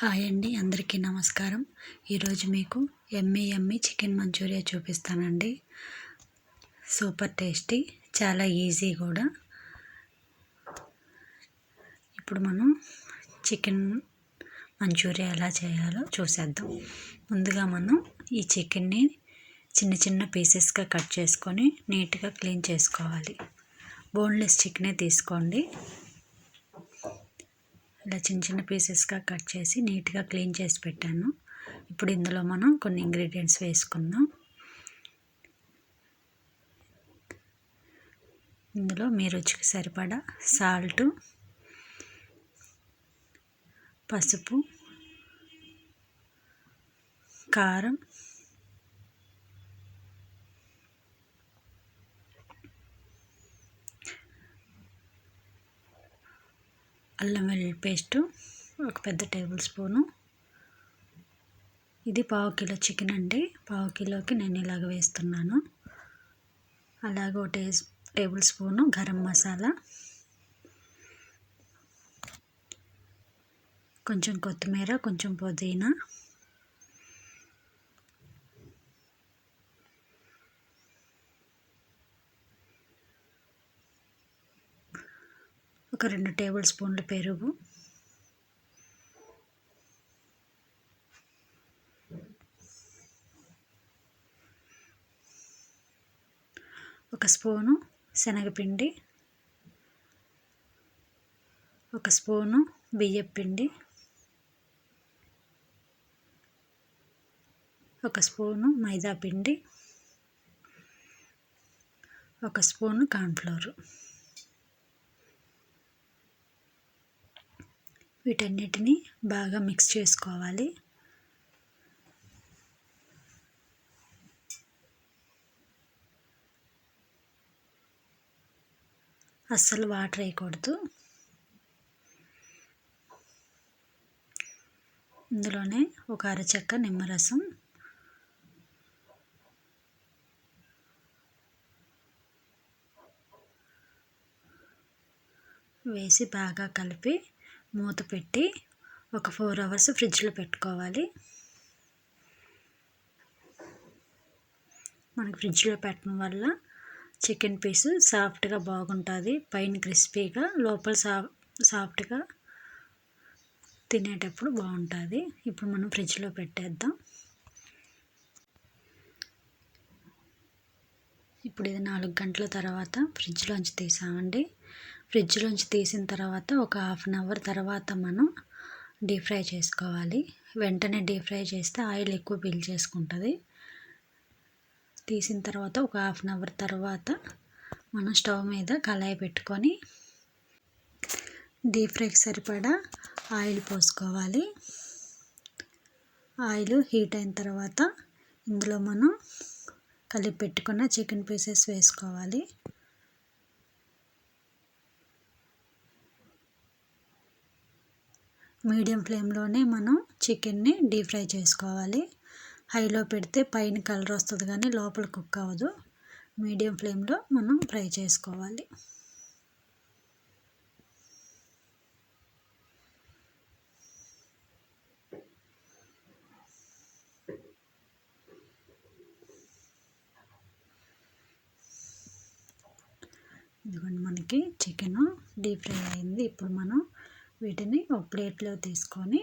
Hi అండి అందరికీ నమస్కారం. ఈరోజు మీకు ఎమ్మీ ఎమ్మీ చికెన్ మంచూరియా చూపిస్తానండి. సూపర్ టేస్టీ చాలా ఈజీ కూడా. ఇప్పుడు మనం చికెన్ మంచూరియా ఎలా చేయాలో చూసేద్దాం. ముందుగా మనం ఈ చికెన్ని చిన్న చిన్న పీసెస్గా కట్ చేసుకొని నీట్గా క్లీన్ చేసుకోవాలి. బోన్లెస్ చికెనే తీసుకోండి. ఇలా చిన్న చిన్న పీసెస్గా కట్ చేసి నీట్గా క్లీన్ చేసి పెట్టాను. ఇప్పుడు ఇందులో మనం కొన్ని ఇంగ్రీడియంట్స్ వేసుకుందాం. ఇందులో మీ రుచికి సరిపడా సాల్ట్ పసుపు కారం అల్లం వెల్లుల్లి పేస్టు ఒక పెద్ద టేబుల్ స్పూను. ఇది పావు కిలో చికెన్ అండి. పావు కిలోకి నేను ఇలాగ వేస్తున్నాను. అలాగే ఒక టే టేబుల్ స్పూను గరం మసాలా. కొంచెం కొత్తిమీర కొంచెం పుదీనా. ఒక రెండు టేబుల్ స్పూన్లు పెరుగు. ఒక స్పూను శనగపిండి. ఒక స్పూను బియ్యపిండి. ఒక స్పూను మైదా పిండి ఒక స్పూను కార్న్ఫ్లోరు. వీటన్నిటిని బాగా మిక్స్ చేసుకోవాలి. అస్సలు వాటర్ వేయకూడదు. ఇందులోనే ఒక అరచెక్క నిమ్మరసం. వేసి బాగా కలిపి మూత పెట్టి ఒక ఫోర్ అవర్స్ ఫ్రిడ్జ్లో పెట్టుకోవాలి. మనకి ఫ్రిడ్జ్లో పెట్టడం వల్ల చికెన్ పీస్ సాఫ్ట్గా బాగుంటుంది. పైన క్రిస్పీగా లోపల సా సాఫ్ట్గా తినేటప్పుడు బాగుంటుంది. ఇప్పుడు మనం ఫ్రిడ్జ్లో పెట్టేద్దాం. ఇప్పుడు ఇది నాలుగు గంటల తర్వాత ఫ్రిడ్జ్లోంచి తీసామండి. ఫ్రిడ్జ్లోంచి తీసిన తర్వాత ఒక హాఫ్ అన్ అవర్ తర్వాత మనం డీప్ ఫ్రై చేసుకోవాలి. వెంటనే డీప్ ఫ్రై చేస్తే ఆయిల్ ఎక్కువ బిల్ చేసుకుంటుంది. తీసిన తర్వాత ఒక హాఫ్ అన్ అవర్ తర్వాత మనం స్టవ్ మీద కళాయి పెట్టుకొని డీప్ ఫ్రైకి సరిపడా ఆయిల్ పోసుకోవాలి. ఆయిల్ హీట్ అయిన తర్వాత ఇందులో మనం కలిపి పెట్టుకున్న చికెన్ పీసెస్ వేసుకోవాలి. మీడియం ఫ్లేమ్లోనే మనం చికెన్ని డీప్ ఫ్రై చేసుకోవాలి. హైలో పెడితే పైన కలర్ వస్తుంది కానీ లోపల కుక్ అవ్వదు. మీడియం ఫ్లేమ్లో మనం ఫ్రై చేసుకోవాలి. ఇదిగోండి మనకి చికెన్ డీప్ ఫ్రై అయింది. ఇప్పుడు మనం వీటిని ఒక ప్లేట్లో తీసుకొని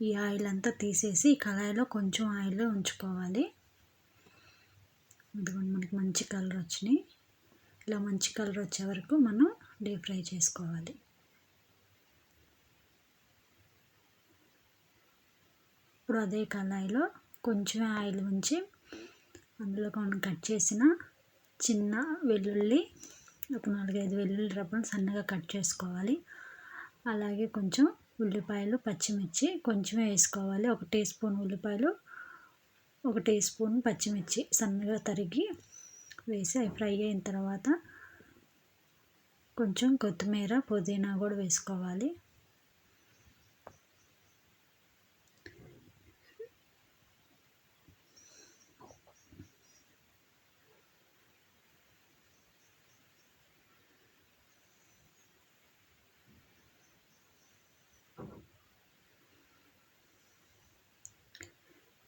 ఈ ఆయిల్ అంతా తీసేసి కళాయిలో కొంచెం ఆయిల్ ఉంచుకోవాలి. ఇదిగోండి మనకి మంచి కలర్ వచ్చినాయి. ఇలా మంచి కలర్ వచ్చే వరకు మనం డీప్ ఫ్రై చేసుకోవాలి. ఇప్పుడు అదే కళాయిలో కొంచెమే ఆయిల్ ఉంచి అందులో కొన్ని కట్ చేసిన చిన్న వెల్లుల్లి ఒక నాలుగైదు వెల్లుల్లి రబ్బను సన్నగా కట్ చేసుకోవాలి. అలాగే కొంచెం ఉల్లిపాయలు పచ్చిమిర్చి కొంచెమే వేసుకోవాలి. ఒక టీ స్పూన్ ఉల్లిపాయలు ఒక టీ స్పూన్ పచ్చిమిర్చి సన్నగా తరిగి వేసి అవి ఫ్రై అయిన తర్వాత కొంచెం కొత్తిమీర పుదీనా కూడా వేసుకోవాలి.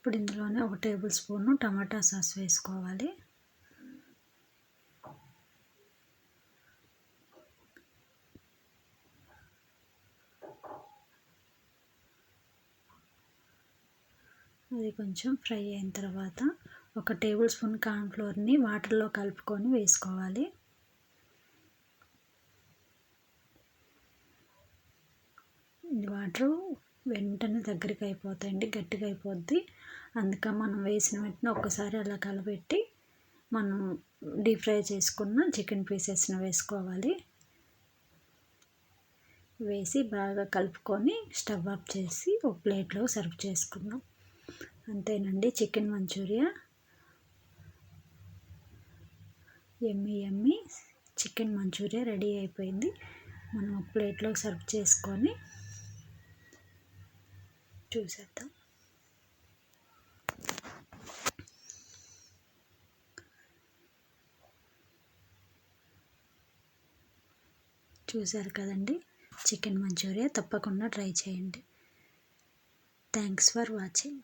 ఇప్పుడు ఇందులోనే ఒక టేబుల్ స్పూను టమాటా సాస్ వేసుకోవాలి. అది కొంచెం ఫ్రై అయిన తర్వాత ఒక టేబుల్ స్పూన్ కార్న్ఫ్లోర్ని వాటర్లో కలుపుకొని వేసుకోవాలి. వాటర్ వెంటనే దగ్గరికి అయిపోతాయండి గట్టిగా అయిపోద్ది. అందుకే మనం వేసిన వెంటనే ఒక్కసారి అలా కలబెట్టి మనం డీప్ ఫ్రై చేసుకున్న చికెన్ పీసెస్ని వేసుకోవాలి. వేసి బాగా కలుపుకొని స్టవ్ ఆఫ్ చేసి ఒక ప్లేట్లో సర్వ్ చేసుకున్నాం అంతేనండి chicken manchurian. Yummy yummy chicken manchurian ready అయిపోయింది. మనం ఒక ప్లేట్లో సర్వ్ చేసుకొని చూసేద్దాం. చూశారు కదండి? చికెన్ మంచూరియా తప్పకుండా ట్రై చేయండి. Thanks for watching.